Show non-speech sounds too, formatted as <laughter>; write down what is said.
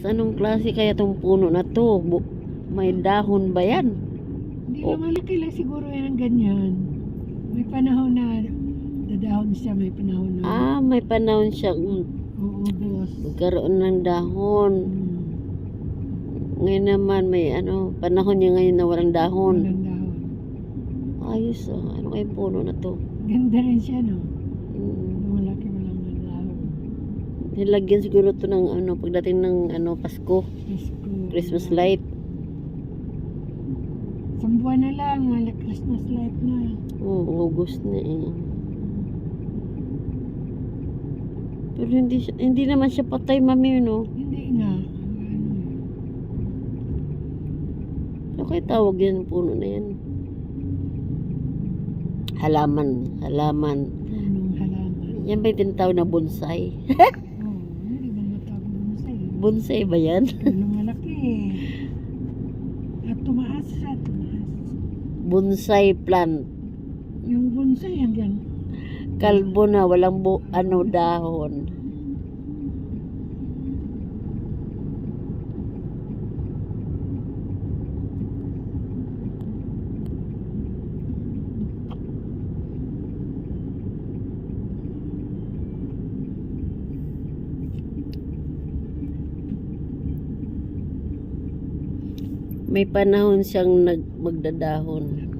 Anong klase kaya tong puno na to? May dahon ba yan? Hindi Oh. naman malaki lang siguro yan ang ganyan. May panahon na dadahon siya, may panahon na Ah, may panahon siyang uubos. magkaroon ng dahon. Hmm, Ngayon naman may ano, panahon niya ngayon na walang dahon. walang dahon. Ayos ah. Ano kayong puno na to? Ganda rin siya, no? Hmm. Nilagyan siguro to ng ano, pagdating ng ano, Pasko. Pasko. Christmas light. Isang buwan na lang, wala Christmas light na. Oo, August na eh. Pero hindi siya, hindi naman siya patay, mami, no? Hindi nga. Ano, kaya tawag yan, puno na yan? Halaman, halaman. punong halaman. Yan ba yung tinatawag na bonsai? <laughs> Oo, hindi ba matawag mo sa'yo? Bonsai ba yan? Puno malaki. At tumaas siya, tumaas. Bonsai plant. Yung bonsai hanggang Kalbo na, walang bu ano dahon. May panahon siyang nag magdadahon.